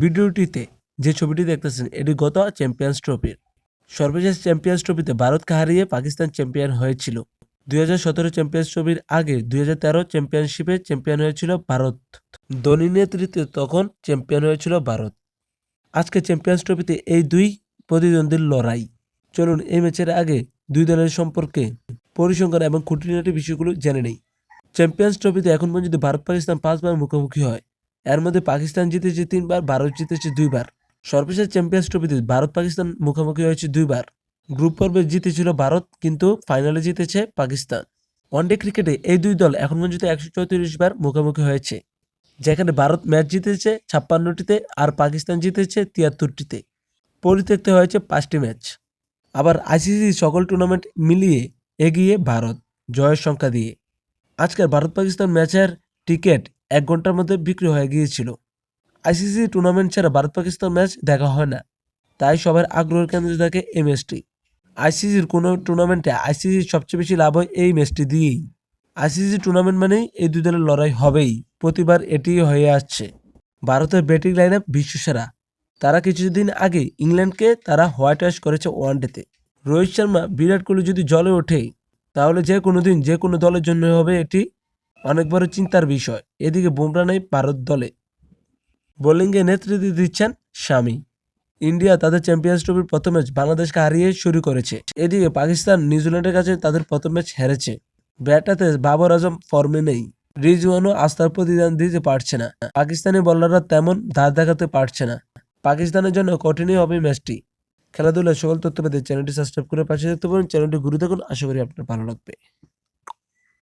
ভিডিওটিতে যে ছবিটি দেখতেছেন, এটি গত চ্যাম্পিয়ন্স ট্রফির। সর্বশেষ চ্যাম্পিয়ন্স ট্রফিতে ভারতকে হারিয়ে পাকিস্তান চ্যাম্পিয়ন হয়েছিল। দুই হাজার সতেরো চ্যাম্পিয়ন্স ট্রফির আগে দুই হাজার তেরো চ্যাম্পিয়নশিপে চ্যাম্পিয়ন হয়েছিল ভারত। ধোনি নেতৃত্বে তখন চ্যাম্পিয়ন হয়েছিল ভারত। আজকে চ্যাম্পিয়ন্স ট্রফিতে এই দুই প্রতিদ্বন্দ্বীর লড়াই। চলুন, এই ম্যাচের আগে দুই দলের সম্পর্কে পরিসংখ্যান এবং খুঁটিনাটি বিষয়গুলো জেনে নেই। চ্যাম্পিয়ন্স ট্রফিতে এখন পর্যন্ত ভারত পাকিস্তান পাঁচবার মুখোমুখি হয়। এর মধ্যে পাকিস্তান জিতেছে তিনবার, ভারত জিতেছে দুইবার। সর্বশেষ চ্যাম্পিয়ন্স ট্রফিতে ভারত পাকিস্তান মুখোমুখি হয়েছে দুইবার। গ্রুপ পর্বে জিতেছিল ভারত, কিন্তু ফাইনালে জিতেছে পাকিস্তান। ওয়ানডে ক্রিকেটে এই দুই দল এখন পর্যন্ত একশো চৌত্রিশ বার মুখোমুখি হয়েছে। যেখানে ভারত ম্যাচ জিতেছে ছাপ্পান্নটিতে আর পাকিস্তান জিতেছে তিয়াত্তরটিতে। পরিত্যক্ত হয়েছে পাঁচটি ম্যাচ আবার আইসিসি সকল টুর্নামেন্ট মিলিয়ে এগিয়ে ভারত জয়ের সংখ্যা দিয়ে। আজকের ভারত পাকিস্তান ম্যাচের টিকিট এক ঘণ্টার মধ্যে বিক্রি হয়ে গিয়েছিল। আইসিসি টুর্নামেন্ট ছাড়া ভারত পাকিস্তান ম্যাচ দেখা হয় না। তাই সবার আগ্রহের কেন্দ্রে থাকে এই ম্যাচটি আইসিসির কোনো টুর্নামেন্টে আইসিসির সবচেয়ে বেশি লাভ হয় এই ম্যাচটি দিয়েই। আইসিসি টুর্নামেন্ট মানেই এই দুই দলের লড়াই হবেই, প্রতিবার এটি হয়ে আসছে। ভারতের ব্যাটিং লাইন আপ বিশ্বসেরা। তারা কিছুদিন আগে ইংল্যান্ডকে তারা হোয়াইট ওয়াশ করেছে ওয়ানডেতে। রোহিত শর্মা বিরাট কোহলি যদি জলে ওঠে, তাহলে যে কোনো দিন যে কোনো দলের জন্য হবে এটি অনেক বড় চিন্তার বিষয়। এদিকে বুমরা নেই ভারত দলে। বোলিংয়ে নেতৃত্ব দিচ্ছেন স্বামী ইন্ডিয়া তাদের চ্যাম্পিয়ন্স ট্রফির প্রথম ম্যাচ বাংলাদেশকে হারিয়ে শুরু করেছে। এদিকে পাকিস্তান, নিউজিল্যান্ডের কাছে তাদের প্রথম ম্যাচ হেরেছে। ব্যাটাতে বাবর আজম ফর্মে নেই। রিজওয়ানও আস্থার প্রতিদান দিতে পারছে না। পাকিস্তানি বলাররা তেমন ধার দেখাতে পারছে না। পাকিস্তানের জন্য কঠিনই হবে ম্যাচটি। খেলাধুলার সকল তথ্য পেতে চ্যানেলটি সাবস্ক্রাইব করে পাশে দেখতে পারেন। চ্যানেলটি ঘুরে আশা করি আপনার ভালো লাগবে।